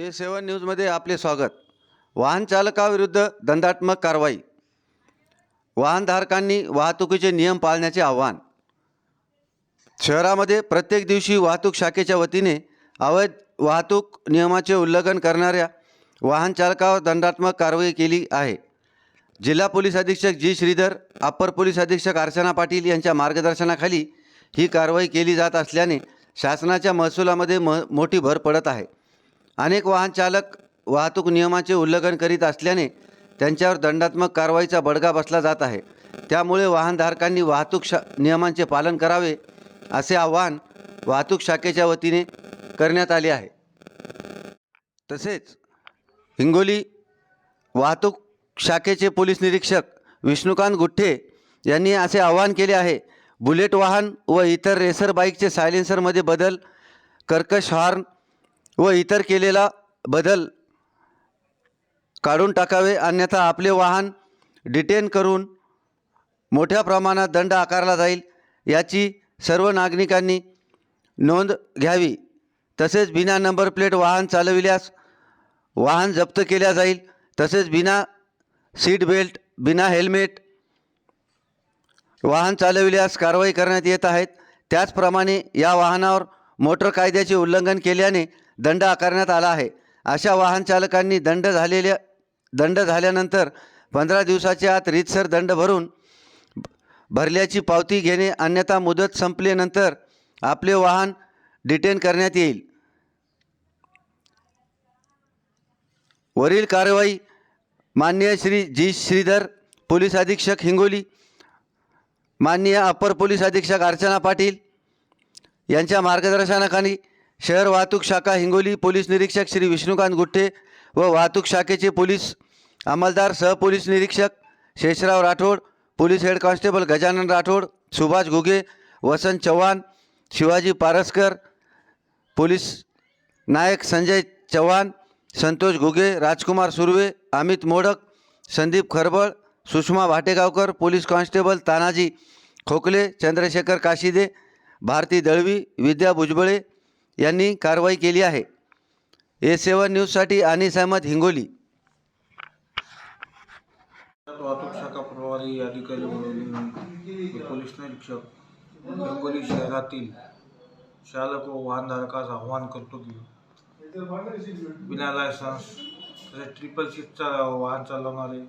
ए सेवन न्यूजमध्ये आपले स्वागत. वाहन चालकाविरुद्ध दंडात्मक कारवाई. वाहनधारकांनी वाहतुकीचे नियम पाळण्याचे आव्हान. शहरामध्ये प्रत्येक दिवशी वाहतूक शाखेच्या वतीने अवैध वाहतूक नियमाचे उल्लंघन करणाऱ्या वाहन चालकावर दंडात्मक कारवाई केली आहे. जिल्हा पोलीस अधीक्षक जी श्रीधर अप्पर पोलीस अधीक्षक अर्चना पाटील यांच्या मार्गदर्शनाखाली ही कारवाई केली जात असल्याने शासनाच्या महसुलामध्ये म मोठी भर पडत आहे. अनेक वाहन चालक वाहतूक नियमाचे उल्लंघन करीत असल्याने त्यांच्यावर दंडात्मक कारवाईचा बडगा बसला जात आहे. त्यामुळे वाहनधारकांनी वाहतूक शा नियमांचे पालन करावे असे आवाहन वाहतूक शाखेच्या वतीने करण्यात आले आहे. तसेच हिंगोली वाहतूक शाखेचे पोलीस निरीक्षक विष्णुकांत गुठ्ठे यांनी असे आवाहन केले आहे बुलेट वाहन व इतर रेसर बाईकचे सायलेन्सरमध्ये बदल कर्कश हॉर्न व इतर केलेला बदल काढून टाकावे अन्यथा आपले वाहन डिटेन करून मोठ्या प्रमाणात दंड आकारला जाईल याची सर्व नागरिकांनी नोंद घ्यावी. तसेच बिना नंबर प्लेट वाहन चालविल्यास वाहन जप्त केल्या जाईल तसेच बिना सीट बेल्ट बिना हेल्मेट वाहन चालविल्यास कारवाई करण्यात येत आहेत त्याचप्रमाणे या वाहनावर मोटर कायद्याचे उल्लंघन केल्याने दंड आकारण्यात आला आहे. अशा वाहन चालकांनी दंड झालेल्या दंड झाल्यानंतर पंधरा दिवसाच्या आत रीतसर दंड भरून भरल्याची पावती घेणे अन्यथा मुदत संपल्यानंतर आपले वाहन डिटेन करण्यात येईल. वरील कारवाई माननीय श्री जी. श्रीधर पोलीस अधीक्षक हिंगोली माननीय अपर पोलीस अधीक्षक अर्चना पाटील यांच्या मार्गदर्शनाखाली शहर वाहतूक शाखा हिंगोली पोलीस निरीक्षक श्री विष्णुकांत गुट्टे व वाहतूक शाखेचे पोलीस अंमलदार सहपोलीस निरीक्षक Sheshrao Rathod police head constable Gajanan Rathod Subhash Ghuge Vasant Chavan Shivaji Paraskar police नायक संजय चव्हाण संतोष घुगे राजकुमार सुर्वे अमित मोडक संदीप खरबळ सुषमा भाटेगावकर पोलीस कॉन्स्टेबल तानाजी खोकले चंद्रशेखर काशिदे भारती दळवी विद्या भुजबळे यांनी कारवाई केली आहे. ए सेवन न्यूजसाठी अनिस अहमद हिंगोली. वाहतूक शाखा प्रभारी अधिकारी म्हणून पोलीस निरीक्षक हिंगोली शहरातील चालक व वाहनधारकास आवाहन करतो की बिना लायसन्स तसेच ट्रिपल सीटचा वाहन चालवणारे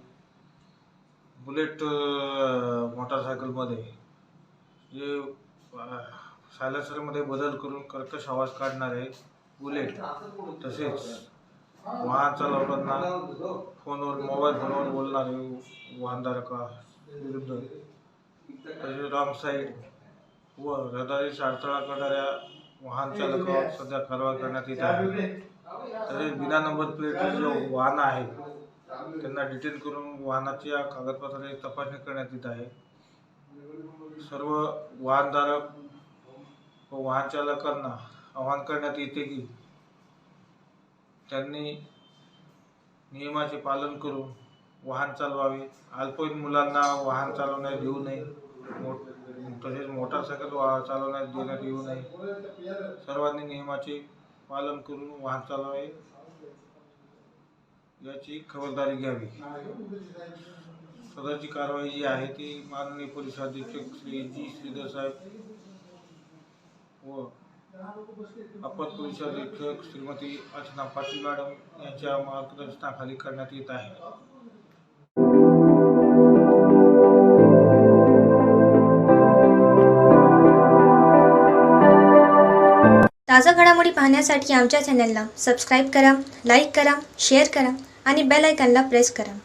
बुलेट मोटरसायकलमध्ये मोटारसायकलमध्ये जे सायलासरमध्ये बदल करून कर्कश आवाज काढणारे बुलेट तसेच वाहन चालवताना फोनवर मोबाईल फोनवर बोलणारे वाहनधारका विरुद्ध. तसेच रॉंग साईड व रहदारीस अडथळा करणाऱ्या वाहन चालकावर सध्या कारवाई करण्यात येत आहे. तसेच बिना नंबर प्लेट जे वाहन आहे त्यांना डिटेन करून वाहनाच्या कागदपत्राची तपासणी करण्यात येत आहे. सर्व वाहनधारक व वाहन चालकांना आवाहन करण्यात येते की त्यांनी नियमाचे पालन करून वाहन चालवावे. अल्पवयीन मुलांना वाहन चालवण्यास देऊ नये. मोट तसेच मोटारसायकल वा चालवण्यास देण्यात येऊ नये. सर्वांनी नियमाचे पालन करून वाहन चालवावे. याची खबरदारी घ्यावी. सदरची कारवाई जी आहे ती माननीय पोलीस अधीक्षक श्री जी. श्रीधर साहेब व अप्पर पोलीस अधीक्षक श्रीमती अर्चना पाटील मॅडम यांच्या मार्गदर्शनाखाली करण्यात येत आहे. ताज्या घडामोडी पाहण्यासाठी आमच्या चॅनलला सबस्क्राईब करा लाईक करा शेअर करा आणि बेल आयकॉनला प्रेस करा.